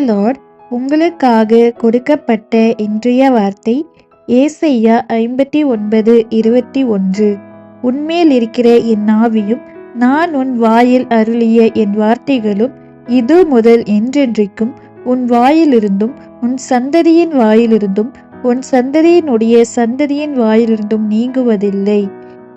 Lord உங்களுக்காக கொடுக்கப்பட்ட இன்றைய வார்த்தை ஏசையா ஐம்பத்தி ஒன்பது இருபத்தி ஒன்று. உன்மேல் இருக்கிற என் ஆவியும் நான் உன் வாயில் அருளிய என் வார்த்தைகளும் இது முதல் என்றென்றைக்கும் உன் வாயிலிருந்தும் உன் சந்ததியின் வாயிலிருந்தும் உன் சந்ததியினுடைய சந்ததியின் வாயிலிருந்தும் நீங்குவதில்லை.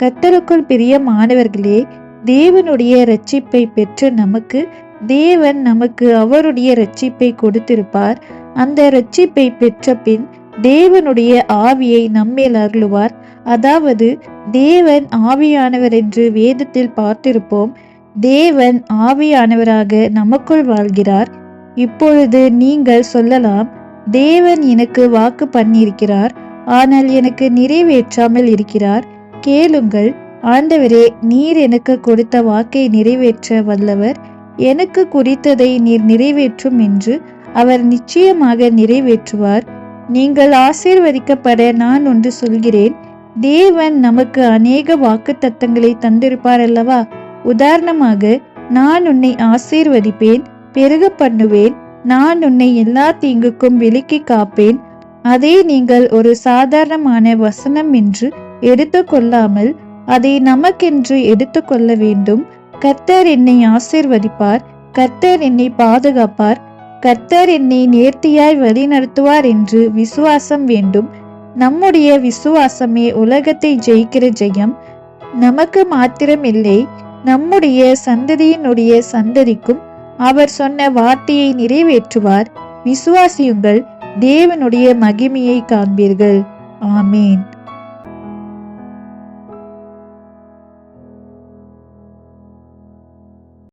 கத்தருக்குள் பிரியமானவர்களே தேவனுடைய ரட்சிப்பை பெற்ற நமக்கு தேவன் நமக்கு அவருடைய ரட்சிப்பை கொடுத்திருப்பார். அந்த ரட்சிப்பை பெற்ற பின் தேவனுடைய ஆவியை நம்மேல் அருளுவார். அதாவது தேவன் ஆவியானவர் என்று வேதத்தில் பார்த்திருப்போம். தேவன் ஆவியானவராக நமக்குள் வாழ்கிறார். இப்பொழுது நீங்கள் சொல்லலாம் தேவன் எனக்கு வாக்கு பண்ணியிருக்கிறார் ஆனால் எனக்கு நிறைவேற்றாமல் இருக்கிறார். கேளுங்கள் ஆண்டவரே நீர் எனக்கு கொடுத்த வாக்கை நிறைவேற்ற வல்லவர். எனக்கு குறித்ததை நீர் நிறைவேற்றும் என்று அவர் நிச்சயமாக நிறைவேற்றுவார். நீங்கள் ஆசீர்வதிக்கப்பட நான் ஒன்று சொல்கிறேன். தேவன் நமக்கு அநேக வாக்கு தத்தங்களை தந்திருப்பார் அல்லவா? உதாரணமாக நான் உன்னை ஆசீர்வதிப்பேன் பெருக பண்ணுவேன். நான் உன்னை எல்லா தீங்குக்கும் விலக்கி காப்பேன். அதே நீங்கள் ஒரு சாதாரணமான வசனம் என்று எடுத்துக்கொள்ளாமல் அதை நமக்கென்று எடுத்துக்கொள்ள வேண்டும். கர்த்தர் என்னை ஆசீர்வதிப்பார். கர்த்தர் என்னை பாதுகாப்பார். கர்த்தர் என்னை நேர்த்தியாய் வழிநடத்துவார் என்று விசுவாசம் வேண்டும். நம்முடைய விசுவாசமே உலகத்தை ஜெயிக்கிற ஜெயம். நமக்கு மாத்திரமில்லை. நம்முடைய சந்ததியினுடைய சந்ததிக்கும் அவர் சொன்ன வார்த்தையை நிறைவேற்றுவார். விசுவாசியுங்கள் தேவனுடைய மகிமையை காண்பீர்கள். ஆமேன்.